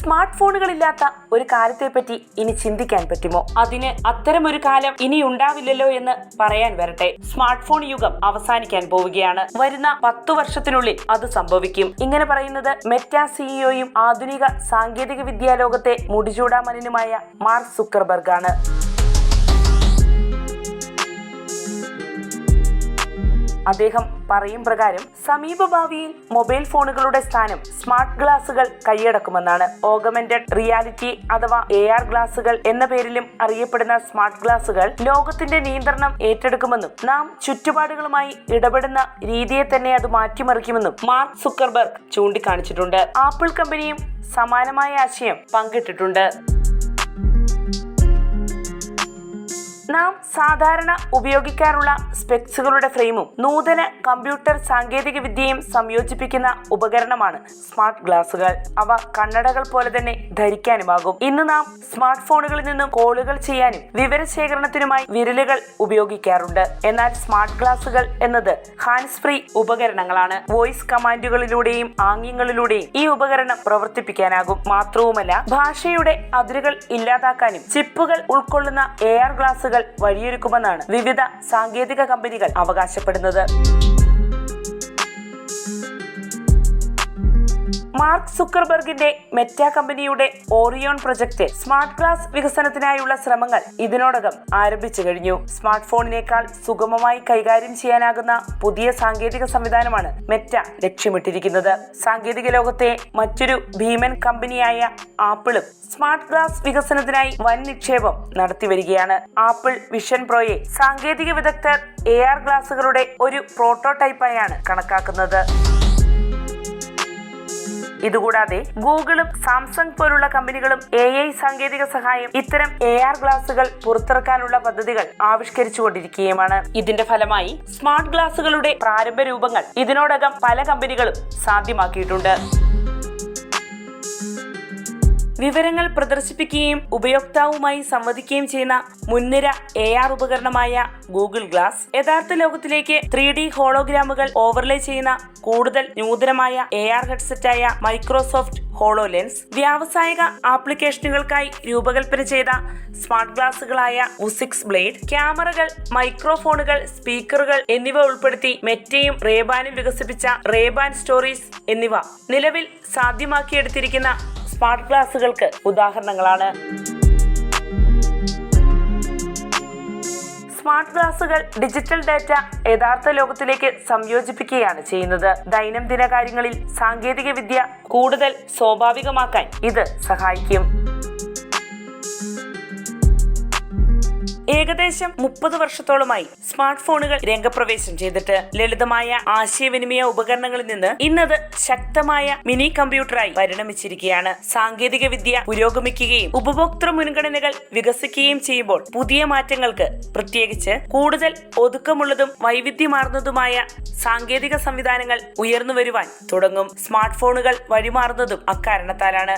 Smart ഫോണുകളില്ലാത്ത ഒരു കാലത്തെപ്പറ്റി ഇനി ചിന്തിക്കാൻ പറ്റുമോ? അതിന് അത്തരം ഒരു കാലം ഇനി ഉണ്ടാവില്ലല്ലോ എന്ന് പറയാൻ വരട്ടെ. സ്മാർട്ട് ഫോൺ യുഗം അവസാനിക്കാൻ പോവുകയാണ്. വരുന്ന പത്തു വർഷത്തിനുള്ളിൽ അത് സംഭവിക്കും. ഇങ്ങനെ പറയുന്നത് മെറ്റ സിഇഒയും ആധുനിക സാങ്കേതിക വിദ്യാലോകത്തെ മുടിചൂടാമനനുമായ മാർക്ക് സുക്കർബർഗ് അദ്ദേഹം പറയും പ്രകാരം സമീപ ഭാവിയിൽ മൊബൈൽ ഫോണുകളുടെ സ്ഥാനം സ്മാർട്ട് ഗ്ലാസുകൾ കൈയടക്കുമെന്നാണ് ഓഗമെന്റഡ് റിയാലിറ്റി അഥവാ എ ആർ ഗ്ലാസുകൾ എന്ന പേരിലും അറിയപ്പെടുന്ന സ്മാർട്ട് ഗ്ലാസുകൾ ലോകത്തിന്റെ നിയന്ത്രണം ഏറ്റെടുക്കുമെന്നും നാം ചുറ്റുപാടുകളുമായി ഇടപെടുന്ന രീതിയെ തന്നെ അത് മാറ്റിമറിക്കുമെന്നും മാർക്ക് സുക്കർബർഗ് ചൂണ്ടിക്കാണിച്ചിട്ടുണ്ട്. ആപ്പിൾ കമ്പനിയും സമാനമായ ആശയം പങ്കിട്ടിട്ടുണ്ട്. നാം സാധാരണ ഉപയോഗിക്കാറുള്ള സ്പെക്സുകളുടെ ഫ്രെയിമും നൂതന കമ്പ്യൂട്ടർ സാങ്കേതിക വിദ്യയും സംയോജിപ്പിക്കുന്ന ഉപകരണമാണ് സ്മാർട്ട് ഗ്ലാസുകൾ. അവ കണ്ണടകൾ പോലെ തന്നെ ധരിക്കാനുമാകും. ഇന്ന് നാം സ്മാർട്ട് ഫോണുകളിൽ നിന്നും കോളുകൾ ചെയ്യാനും വിവരശേഖരണത്തിനുമായി വിരലുകൾ ഉപയോഗിക്കാറുണ്ട്. എന്നാൽ സ്മാർട്ട് ഗ്ലാസുകൾ എന്നത് ഹാൻഡ്സ് ഫ്രീ ഉപകരണങ്ങളാണ്. വോയിസ് കമാൻഡുകളിലൂടെയും ആംഗ്യങ്ങളിലൂടെയും ഈ ഉപകരണം പ്രവർത്തിപ്പിക്കാനാകും. മാത്രവുമല്ല ഭാഷയുടെ അതിരുകൾ ഇല്ലാതാക്കാനും ചിപ്പുകൾ ഉൾക്കൊള്ളുന്ന എയർ ഗ്ലാസുകൾ വഴിയൊരുക്കുമെന്നാണ് വിവിധ സാങ്കേതിക കമ്പനികൾ അവകാശപ്പെടുന്നത്. മാർക്ക് സുക്കർബർഗിന്റെ മെറ്റ കമ്പനിയുടെ ഓറിയോൺ പ്രൊജക്ട് സ്മാർട്ട് ഗ്ലാസ് വികസനത്തിനായുള്ള ശ്രമങ്ങൾ ഇതിനോടകം ആരംഭിച്ചു കഴിഞ്ഞു. സ്മാർട്ട് ഫോണിനേക്കാൾ സുഗമമായി കൈകാര്യം ചെയ്യാനാകുന്ന പുതിയ സാങ്കേതിക സംവിധാനമാണ് മെറ്റ ലക്ഷ്യമിട്ടിരിക്കുന്നത്. സാങ്കേതിക ലോകത്തെ മറ്റൊരു ഭീമൻ കമ്പനിയായ ആപ്പിളും സ്മാർട്ട് ഗ്ലാസ് വികസനത്തിനായി വൻ നിക്ഷേപം നടത്തിവരികയാണ്. ആപ്പിൾ വിഷൻ പ്രോയെ സാങ്കേതിക വിദഗ്ധർ എ ആർ ഗ്ലാസുകളുടെ ഒരു പ്രോട്ടോടൈപ്പായാണ് കണക്കാക്കുന്നത്. ഇതുകൂടാതെ ഗൂഗിളും സാംസങ് പോലുള്ള കമ്പനികളും എ ഐ സാങ്കേതിക സഹായം ഇത്തരം എ ആർ ഗ്ലാസുകൾ പുറത്തിറക്കാനുള്ള പദ്ധതികൾ ആവിഷ്കരിച്ചുകൊണ്ടിരിക്കുകയുമാണ്. ഇതിന്റെ ഫലമായി സ്മാർട്ട് ഗ്ലാസുകളുടെ പ്രാരംഭ രൂപങ്ങൾ ഇതിനോടകം പല കമ്പനികളും സാധ്യമാക്കിയിട്ടുണ്ട്. വിവരങ്ങൾ പ്രദർശിപ്പിക്കുകയും ഉപയോക്താവുമായി സംവദിക്കുകയും ചെയ്യുന്ന മുൻനിര എ ആർ ഉപകരണമായ ഗൂഗിൾ ഗ്ലാസ് യഥാർത്ഥ ലോകത്തിലേക്ക് ത്രീ ഡി ഹോളോഗ്രാമുകൾ ഓവർലേ ചെയ്യുന്ന കൂടുതൽ നൂതനമായ എ ആർ ഹെഡ്സെറ്റായ മൈക്രോസോഫ്റ്റ് ഹോളോലെൻസ് വ്യാവസായിക ആപ്ലിക്കേഷനുകൾക്കായി രൂപകൽപ്പന ചെയ്ത സ്മാർട്ട് ഗ്ലാസുകളായ ഉസിക്സ് ബ്ലേഡ് ക്യാമറകൾ മൈക്രോഫോണുകൾ സ്പീക്കറുകൾ എന്നിവ ഉൾപ്പെടുത്തി മെറ്റയും റേബാനും വികസിപ്പിച്ച റേബാൻ സ്റ്റോറീസ് എന്നിവ നിലവിൽ സാധ്യമാക്കിയെടുത്തിരിക്കുന്ന സ്മാർട്ട് ഗ്ലാസുകൾക്ക് ഉദാഹരണങ്ങളാണ്. സ്മാർട്ട് ഗ്ലാസുകൾ ഡിജിറ്റൽ ഡാറ്റ യഥാർത്ഥ ലോകത്തിലേക്ക് സംയോജിപ്പിക്കുകയാണ് ചെയ്യുന്നത്. ദൈനംദിന കാര്യങ്ങളിൽ സാങ്കേതിക വിദ്യ കൂടുതൽ സ്വാഭാവികമാക്കാൻ ഇത് സഹായിക്കും. ഏകദേശം മുപ്പത് വർഷത്തോളമായി സ്മാർട്ട് ഫോണുകൾ രംഗപ്രവേശം ചെയ്തിട്ട് ലളിതമായ ആശയവിനിമയ ഉപകരണങ്ങളിൽ നിന്ന് ഇന്നത് ശക്തമായ മിനി കമ്പ്യൂട്ടറായി പരിണമിച്ചിരിക്കുകയാണ്. സാങ്കേതിക വിദ്യ പുരോഗമിക്കുകയും ഉപഭോക്തൃ മുൻഗണനകൾ വികസിക്കുകയും ചെയ്യുമ്പോൾ പുതിയ മാറ്റങ്ങൾക്ക് പ്രത്യേകിച്ച് കൂടുതൽ ഒതുക്കമുള്ളതും വൈവിധ്യമാർന്നതുമായ സാങ്കേതിക സംവിധാനങ്ങൾ ഉയർന്നു വരുവാൻ തുടങ്ങും. സ്മാർട്ട് ഫോണുകൾ വഴിമാറുന്നതും അക്കാരണത്താലാണ്.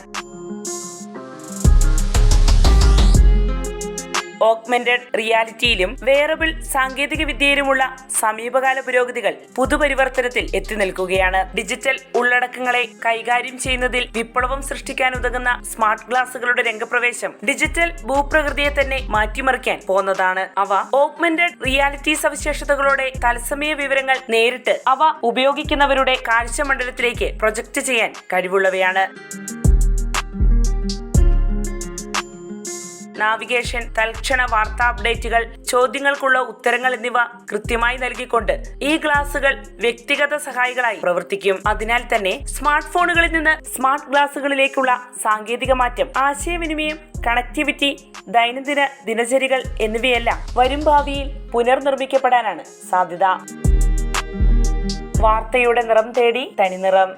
ഓഗ്മെന്റഡ് റിയാലിറ്റിയിലും വേറബിൾ സാങ്കേതിക വിദ്യയിലുമുള്ള സമീപകാല പുരോഗതികൾ പുതുപരിവർത്തനത്തിൽ എത്തി നിൽക്കുകയാണ്. ഡിജിറ്റൽ ഉള്ളടക്കങ്ങളെ കൈകാര്യം ചെയ്യുന്നതിൽ വിപ്ലവം സൃഷ്ടിക്കാൻ ഉതകുന്ന സ്മാർട്ട് ഗ്ലാസുകളുടെ രംഗപ്രവേശം ഡിജിറ്റൽ ഭൂപ്രകൃതിയെ തന്നെ മാറ്റിമറിക്കാൻ പോന്നതാണ്. അവ ഓഗ്മെന്റഡ് റിയാലിറ്റി സവിശേഷതകളോടെ തത്സമയ വിവരങ്ങൾ നേരിട്ട് അവ ഉപയോഗിക്കുന്നവരുടെ കാഴ്ചമണ്ഡലത്തിലേക്ക് പ്രൊജക്ട് ചെയ്യാൻ കഴിവുള്ളവയാണ്. നാവിഗേഷൻ തൽക്ഷണ വാർത്താ അപ്ഡേറ്റുകൾ ചോദ്യങ്ങൾക്കുള്ള ഉത്തരങ്ങൾ എന്നിവ കൃത്യമായി നൽകിക്കൊണ്ട് ഈ ഗ്ലാസുകൾ വ്യക്തിഗത സഹായികളായി പ്രവർത്തിക്കും. അതിനാൽ തന്നെ സ്മാർട്ട് ഫോണുകളിൽ നിന്ന് സ്മാർട്ട് ഗ്ലാസുകളിലേക്കുള്ള സാങ്കേതിക മാറ്റം ആശയവിനിമയം കണക്ടിവിറ്റി ദൈനംദിന ദിനചര്യകൾ എന്നിവയെല്ലാം വരും ഭാവിയിൽ പുനർനിർമ്മിക്കപ്പെടാനാണ് സാധ്യത. വാർത്തയുടെ നിറം തേടി തനിനിറം.